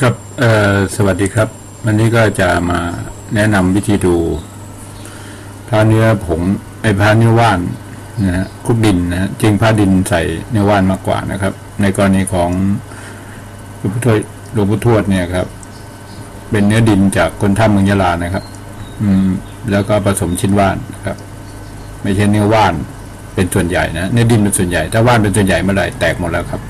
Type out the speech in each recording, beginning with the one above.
ครับเอ่อสวัสดีครับ วันนี้ก็จะมาแนะนำวิธีดูพระเนื้อผงไอ้พระเนื้อว่านนะฮะคลุกดินนะฮะจริงพระดินใส่เนื้อว่านมากกว่านะครับ ในกรณีของหลวงพ่อทวดหลวงพ่อทวดเนี่ยครับ เป็นเนื้อดินจากคนถ้ำเมืองยะลานะครับ อืม แล้วก็ผสมชิ้นว่านนะครับ ไม่ใช่เนื้อว่านเป็นส่วนใหญ่นะเนื้อดินเป็นส่วนใหญ่ ถ้าว่านเป็นส่วนใหญ่เมื่อไหร่แตกหมดแล้วครับ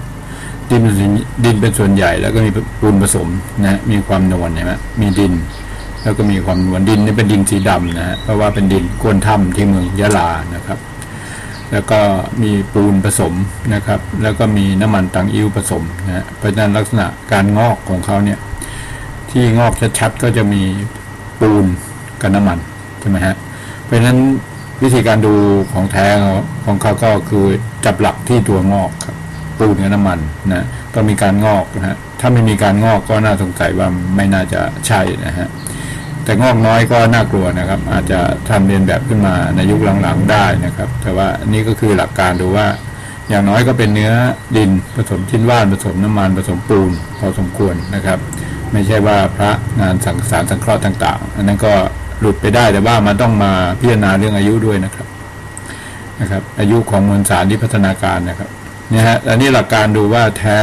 ดินเป็นส่วนดินเป็นส่วนใหญ่ แล้วก็มีปูนผสมนะมีความนวลใช่ไหมมีดิน แล้วก็มีความนวลดินนี่เป็นดินสีดำนะฮะเพราะว่าเป็นดินก้นถ้ำที่เมืองยะลานะครับ แล้วก็มีปูนผสมนะครับ แล้วก็มีน้ำมันตังอิ้วผสมนะฮะเพราะฉะนั้นลักษณะการงอกของเขาเนี่ย ที่งอกชัดๆก็จะมีปูนกับน้ำมันใช่ไหมฮะเพราะฉะนั้นวิธีการดูของแท้ของเขาก็คือจับหลักที่ตัวงอกครับ ปูนกับน้ำมันนะต้องมีการงอกนะฮะถ้าไม่มีการงอกก็น่าสงสัยว่าไม่น่าจะใช่นะฮะแต่งอกน้อยก็น่ากลัวนะครับ อาจจะทำเรียนแบบขึ้นมาในยุคหลังๆได้นะครับ แต่ว่านี่ก็คือหลักการดูว่า อย่างน้อยก็เป็นเนื้อดินผสมชิ้นว่านผสมน้ำมันผสมปูน พอสมควรนะครับ ไม่ใช่ว่าพระงานสังสารสังเคราะห์ต่าง ๆ อันนั้นก็หลุดไปได้แต่ว่ามันต้องมาพิจารณาเรื่องอายุด้วยนะครับนะครับ อายุของมวลสารที่พัฒนาการนะครับ นี่ยฮะอันนี้หลักการดูว่าแท้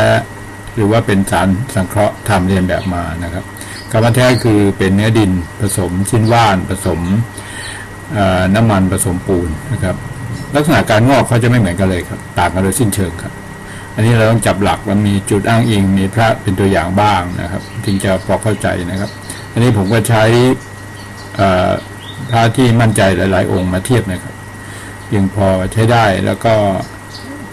หรือว่าเป็นสารสังเคราะห์ทำเรียนแบบมานะครับคำว่าแท้คือเป็นเนื้อดินผสมชิ้นว่านผสมน้ำมันผสมปูนนะครับ ลักษณะการงอกเขาจะไม่เหมือนกันเลยครับ ต่างกันโดยสิ้นเชิงครับ อันนี้เราต้องจับหลักแล้วมีจุดอ้างอิงมีพระเป็นตัวอย่างบ้างนะครับถึงจะพอเข้าใจนะครับ อันนี้ผมก็ใช้พระที่มั่นใจหลาย ๆ องค์มาเทียบนะครับยังพอใช้ได้แล้วก็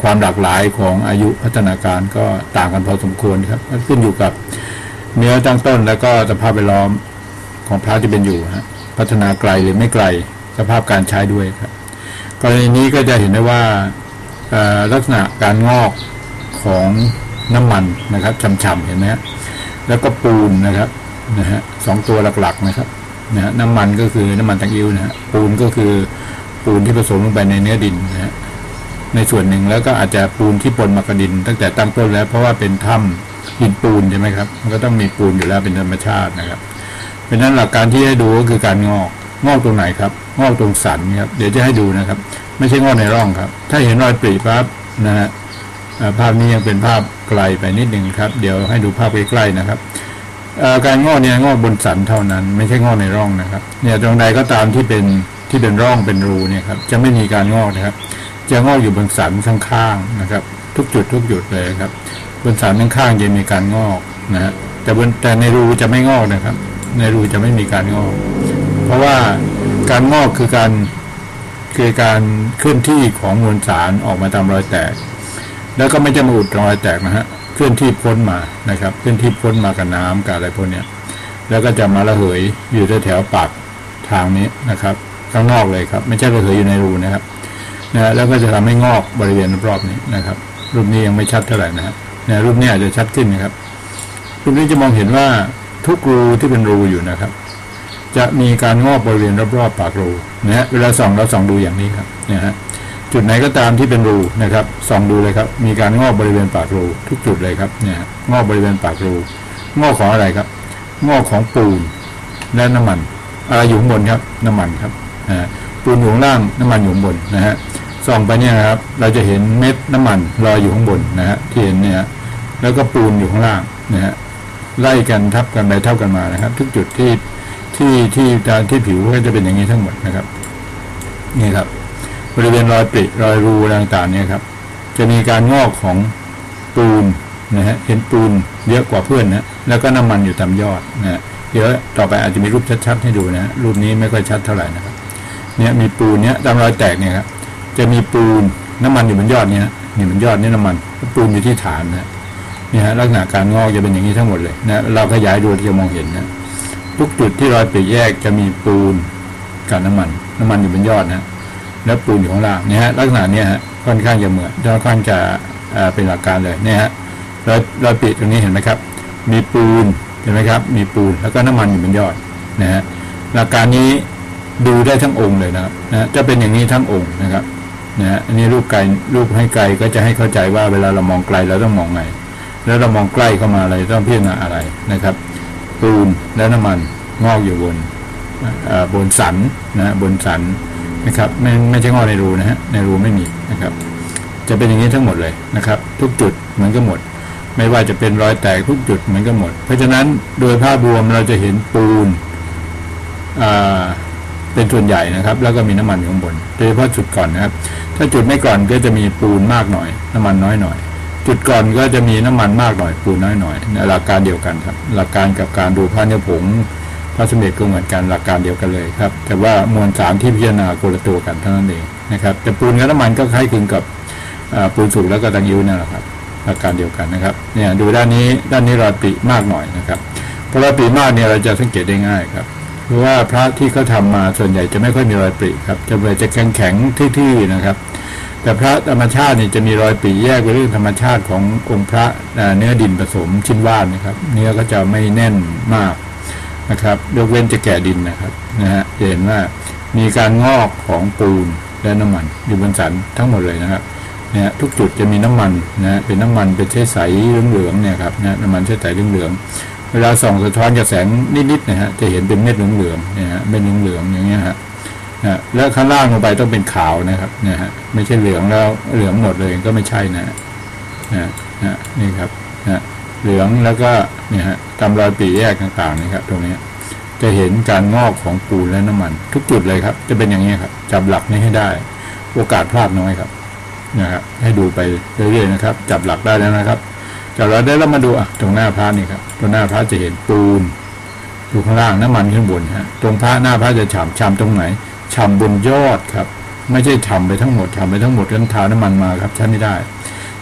ความหลากหลายของอายุพัฒนาการก็ต่างกันพอสมควรครับขึ้นอยู่กับเนื้อตั้งต้นแล้วก็สภาพแวดล้อมของพระที่เป็นอยู่ฮะพัฒนาไกลหรือไม่ไกลสภาพการใช้ด้วยครับกรณีนี้ก็จะเห็นได้ว่าลักษณะการงอกของน้ำมันนะครับฉ่ำๆเห็นไหมฮะแล้วก็ปูนนะครับนะฮะสองตัวหลักๆนะครับนะฮะน้ำมันก็คือน้ำมันตังอิ้วนะฮะปูนก็คือปูนที่ผสมลงไปในเนื้อดินนะฮะ ในส่วนหนึ่งแล้วก็อาจจะปูนที่ปนมากระดิน ตั้งแต่ตั้งต้นแล้วเพราะว่าเป็นถ้ำดินปูนใช่ไหมครับมันก็ต้องมีปูนอยู่แล้วเป็นธรรมชาตินะครับ เพราะนั้นหลักการที่ให้ดูก็คือการงอกงอกตรงไหนครับ งอกตรงสันครับเดี๋ยวจะให้ดูนะครับ ไม่ใช่งอกในร่องครับ ถ้าเห็นรอยปรีปั๊บนะฮะภาพนี้ยังเป็นภาพไกลไปนิดหนึ่งครับ เดี๋ยวให้ดูภาพใกล้ๆนะครับการงอกเนี่ยงอกบนสันเท่านั้น ไม่ใช่งอกในร่องนะครับ เนี่ยตรงใดก็ตามที่เป็นที่เป็นร่องเป็นรูเนี่ยครับจะไม่มีการงอกนะครับ จะงอกอยู่บนสันข้างๆนะครับ ทุกจุดทุกจุดเลยครับ บนสันข้างๆจะมีการงอกนะฮะแต่บนแต่ในรูจะไม่งอกนะครับ ในรูจะไม่มีการงอก เพราะว่าการงอกคือการคือการเคลื่อนที่ของมวลสารออกมาตามรอยแตก แล้วก็ไม่จะมาอุดรอยแตกนะฮะเคลื่อนที่พ้นมานะครับ เคลื่อนที่พ้นมากับน้ำกับอะไรพวกนี้แล้วก็จะมาระเหยอยู่แถวปากทางนี้นะครับ ข้างนอกเลยครับ ไม่ใช่ระเหยอยู่ในรูนะครับ นะแล้วก็จะทำให้งอกบริเวณรอบนี้นะครับ รูปนี้ยังไม่ชัดเท่าไหร่นะฮะนะรูปนี้อาจจะชัดขึ้นนะครับ รูปนี้จะมองเห็นว่าทุกรูที่เป็นรูอยู่นะครับ จะมีการงอกบริเวณรอบๆปากรูนะฮะเวลาส่องเราส่องดูอย่างนี้ครับนะฮะจุดไหนก็ตามที่เป็นรูนะครับส่องดูเลยครับ มีการงอกบริเวณปากรูทุกจุดเลยครับเนี่ยงอกบริเวณปากรูงอกของอะไรครับ งอกของปูนและน้ำมันอะไรอยู่บนครับ น้ำมันครับปูนอยู่ล่างน้ำมันอยู่บนนะฮะ ส่องไปเนี่ยครับ เราจะเห็นเม็ดน้ำมันลอยอยู่ข้างบนนะฮะที่เห็นเนี่ย แล้วก็ปูนอยู่ข้างล่างนะฮะไล่กันทับกันไปเท่ากันมานะครับ ทุกจุดที่ที่ที่การที่ผิวก็จะเป็นอย่างนี้ทั้งหมดนะครับ นี่ครับ บริเวณรอยปริรอยรูต่างๆเนี่ยครับ จะมีการงอกของปูนนะฮะเห็นปูนเยอะกว่าเพื่อนนะแล้วก็น้ำมันอยู่ตามยอดนะฮะเดี๋ยวต่อไปอาจจะมีรูปชัดๆให้ดูนะรูปนี้ไม่ค่อยชัดเท่าไหร่นะครับ เนี่ยมีปูนเนี้ยตามรอยแตกเนี่ยครับ จะมีปูนน้ำมันอยู่บนยอดเนี่ยนี่บนยอดนี่น้ำมัน ปูนอยู่ที่ฐานนะเนี่ยฮะลักษณะการงอกจะเป็นอย่างนี้ทั้งหมดเลยนะเราขยายดูจะมองเห็นนะทุกจุดที่รอยปริแยกจะมีปูนกับน้ำมัน น้ำมันอยู่บนยอดนะแล้วปูนอยู่ข้างล่างเนี่ยฮะลักษณะเนี้ยฮะค่อนข้างจะเหมือนค่อนข้างจะเป็นหลักการเลยเนี่ยฮะรอยรอยปริตรงนี้เห็นไหมครับ มีปูนเห็นไหมครับ มีปูนแล้วก็น้ำมันอยู่บนยอดนะฮะหลักการนี้ดูได้ทั้งองค์เลยนะครับนะจะเป็นอย่างนี้ทั้งองค์นะครับ นะอันนี้รูปไกลรูปให้ไกลก็จะให้เข้าใจว่าเวลาเรามองไกลเราต้องมองไง แล้วเรามองใกล้เข้ามาอะไรต้องพิจารณาอะไรนะครับปูนและน้ำมันงอกอยู่บนบนสันนะบนสันนะครับไม่ไม่ใช่งอกในรูนะฮะในรูไม่มีนะครับ จะเป็นอย่างนี้ทั้งหมดเลยนะครับ ทุกจุดเหมือนกันหมด ไม่ว่าจะเป็นรอยแตกทุกจุดเหมือนกันหมด เพราะฉะนั้นโดยภาพรวมเราจะเห็นปูนอ่าเป็น ส่วนใหญ่นะครับ แล้วก็มีน้ำมันอยู่ข้างบนโดยเฉพาะจุดก่อนนะครับ ถ้าจุดไม่ก่อนก็จะมีปูนมากหน่อย น้ำมันน้อยหน่อย จุดก่อนก็จะมีน้ำมันมากหน่อย ปูนน้อยหน่อยหลักการเดียวกันครับ หลักการกับการดูพระเนื้อผงพระสมเด็จก็เหมือนกันหลักการเดียวกันเลยครับ แต่ว่ามวลสารที่พิจารณาคนละตัวกันเท่านั้นเองนะครับ แต่ปูนกับน้ำมันก็คล้ายคลึงกับปูนสุกแล้วก็ตังยิ้วนั่นแหละครับหลักการเดียวกันนะครับเนี่ยดูด้านนี้ด้านนี้รอยปริมากหน่อยนะครับเพราะรอยปริมากเนี่ยเราจะสังเกตได้ง่ายครับ เพราะว่าพระที่เขาทำมาส่วนใหญ่จะไม่ค่อยมีรอยปริครับจะเลยจะแข็งแข็งที่อๆนะครับ แต่พระธรรมชาตินี่จะมีรอยปริแยกเป็นเรื่องธรรมชาติขององค์พระเนื้อดินผสมชิ้นว่านนะครับ เนื้อก็จะไม่แน่นมากนะครับยกเว้นจะแก่ดินนะครับนะฮะเห็นว่ามีการงอกของปูนและน้ำมันอยู่บนสันทั้งหมดเลยนะครับเนี่ยทุกจุดจะมีน้ำมันนะฮะเป็นน้ำมันเป็นใสๆเหลืองๆเนี่ยครับนะน้ำมันใสๆเหลืองๆ เวลาส่องสะท้อนกับแสงนิดๆนะฮะจะเห็นเป็นเม็ดเหลืองๆเนี่ยฮะเม็ดเหลืองๆอย่างเงี้ยฮะนะแล้วข้างล่างลงไปต้องเป็นขาวนะครับนี่ยฮะไม่ใช่เหลืองแล้วเหลืองหมดเลยก็ไม่ใช่นะฮะนะนะนี่ครับนะเหลืองแล้วก็เนี่ยฮะตามรอยปีแยกต่างๆนี่ครับตรงนี้จะเห็นการงอกของปูนและน้ำมัน ทุกจุดเลยครับ จะเป็นอย่างนี้ยครับจับหลักนี้ให้ได้ โอกาสพลาดน้อยครับนะครับให้ดูไปเรื่อยๆนะครับ จับหลักได้แล้วนะครับ จับหลักได้แล้วมาดูอะตรงหน้าพระนี่ครับตรงหน้าพระจะเห็นปูนอยู่ข้างล่างน้ำมันข้างบนฮะตรงพระหน้าพระจะฉ่ำฉ่ำตรงไหนฉ่ำบนยอดครับ ไม่ใช่ฉ่ำไปทั้งหมดฉ่ำไปทั้งหมดกันทาน้ำมันมาครับใช้ไม่ได้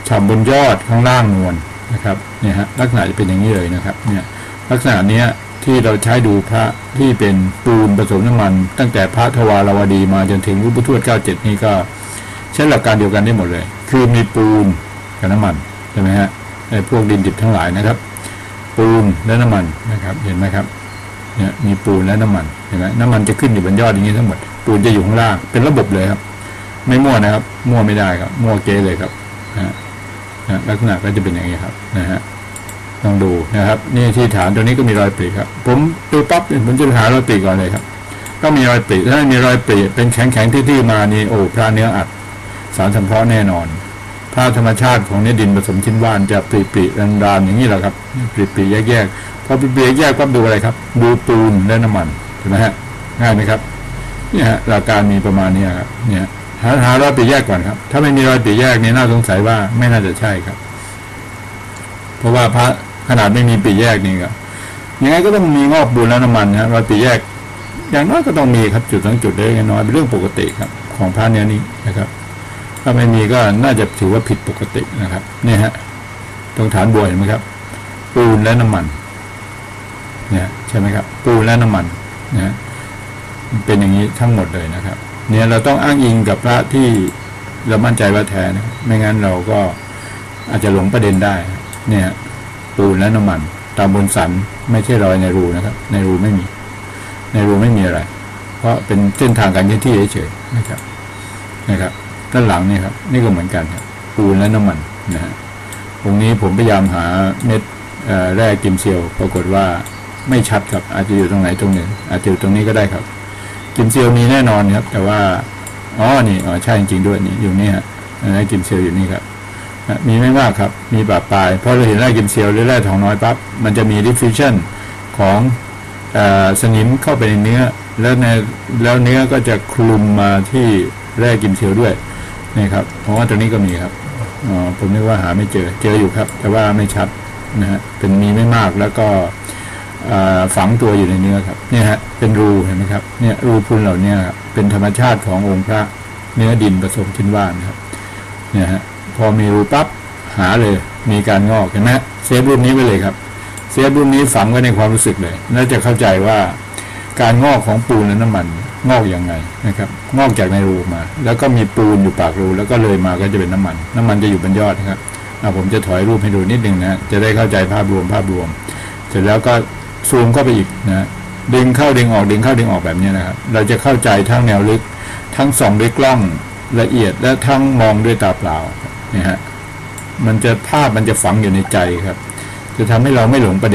ฉ่ำบนยอดข้างล่างนวลนะครับเนี่ยฮะลักษณะจะเป็นอย่างนี้เลยนะครับเนี่ยลักษณะเนี้ยที่เราใช้ดูพระที่เป็นปูนผสมน้ำมัน ตั้งแต่พระทวารวดีมาจนถึงรูปทวดเก้าเจ็ดนี่ก็ ใช้หลักการเดียวกันได้หมดเลย คือมีปูนกับน้ำมันใช่ไหมฮะ ไอ้พวกดินดิบทั้งหลายนะครับ ปูนและน้ำมันนะครับ เห็นไหมครับเนี่ยมีปูนและน้ำมันเห็นไหมน้ำมันจะขึ้นอยู่บนยอดอย่างนี้ทั้งหมด ปูนจะอยู่ข้างล่าง เป็นระบบเลยครับ ไม่มั่วนะครับ มั่วไม่ได้ครับ มั่วเกเลยครับนะฮะลักษณะก็จะเป็นอย่างนี้ครับนะฮะต้องดูนะครับ นี่ที่ฐานตัวนี้ก็มีรอยปรีครับ ผมดูปั๊บเนี่ยผมจะหารอยปรีก่อนเลยครับ ก็มีรอยปรีถ้ามีรอยปรีเป็นแข็งแข็งๆที่มานี่โอ้พระเนื้ออัดสารสังเคราะห์แน่นอน ผ้าธรรมชาติของเนื้อดินผสมชิ้นว่านจะปริปริรันดานอย่างนี้แหละครับปริปริแยกแยกๆพอปริปริแยกๆปั๊บดูอะไรครับ ดูปูนและน้ำมันใช่ไหมฮะง่ายไหมครับเนี่ยหลักการมีประมาณนี้ครับเนี่ยหาหารอยปริแยกก่อนครับ ถ้าไม่มีรอยปริแยกนี่น่าสงสัยว่าไม่น่าจะใช่ครับ เพราะว่าพระขนาดไม่มีปริแยกนี่ครับยังไงก็ต้องมีงอกปูนและน้ำมันนะรอยปริแยก อย่างน้อยก็ต้องมีครับจุดสองจุดเล็กๆน้อยเป็นเรื่องปกติครับ ของพระเนื้อนี้นะครับ ถ้าไม่มีก็น่าจะถือว่าผิดปกตินะครับ เนี่ยฮะตรงฐานบัวเห็นไหมครับ ปูนและน้ำมัน เนี่ยใช่ไหมครับ ปูนและน้ำมันนะเป็นอย่างนี้ทั้งหมดเลยนะครับ เนี่ยเราต้องอ้างอิงกับพระที่เรามั่นใจว่าแท้นะไม่งั้นเราก็อาจจะหลงประเด็นได้ เนี่ย ปูนและน้ำมัน ตามบนสันไม่ใช่รอยในรูนะครับ ในรูไม่มี ในรูไม่มีอะไร เพราะเป็นเส้นทางการเคลื่อนที่เฉยๆนะครับนะครับ ด้านหลังนี่ครับ นี่ก็เหมือนกันครับปูนและน้ำมันนะฮะตรงนี้ผมพยายามหาเม็ดแร่กิมเซียว ปรากฏว่าไม่ชัดครับ อาจจะอยู่ตรงไหนตรงหนึ่ง อาจจะอยู่ตรงนี้ก็ได้ครับ กิมเซียวมีแน่นอนครับ แต่ว่าอ๋อนี่อ๋อใช่จริงๆด้วยนี่อยู่นี่ฮะแร่กิมเซียวอยู่นี่ครับมีไม่มากครับ มีปราปลายเพราะเราเห็นแร่กิมเซียวหรือแร่ทองน้อยปั๊บมันจะมี diffusion ของอสนิมเข้าไปในเนื้อ แล้วในแล้วเนื้อก็จะคลุมมาที่แร่กิมเซียวด้วย นี่ครับเพราะว่าตัวนี้ก็มีครับอ๋อผมนึกว่าหาไม่เจอ เจออยู่ครับ แต่ว่าไม่ชัดนะฮะเป็นมีไม่มากแล้วก็ฝังตัวอยู่ในเนื้อครับ เนี่ยฮะเป็นรูเห็นไหมครับเนี่ยรูพุนเหล่านี้ครับเป็นธรรมชาติขององค์พระเนื้อดินผสมชิ้นว่านครับ เนี่ยฮะพอมีรูปั๊บหาเลย มีการงอกเห็นไหมฮะเซฟรูปนี้ไว้เลยครับ เซฟรุ่นนี้ฝังไว้ในความรู้สึกเลยน่าจะเข้าใจว่าการงอกของปูนและน้ำมัน งอกยังไงนะครับ งอกจากในรูมา แล้วก็มีปูนอยู่ปากรู แล้วก็เลยมาก็จะเป็นน้ำมัน น้ำมันจะอยู่บนยอดนะครับอะผมจะถอยรูปให้ดูนิดนึงนะจะได้เข้าใจภาพรวมภาพรวม เสร็จแล้วก็ซูมเข้าไปอีกนะดึงเข้าดึงออกดึงเข้าดึงออกแบบนี้นะครับ เราจะเข้าใจทั้งแนวลึก ทั้งส่องด้วยกล้องละเอียดและทั้งมองด้วยตาเปล่าเนี่ยฮะมันจะภาพมันจะฝังอยู่ในใจครับ จะทำให้เราไม่หลงประเด็น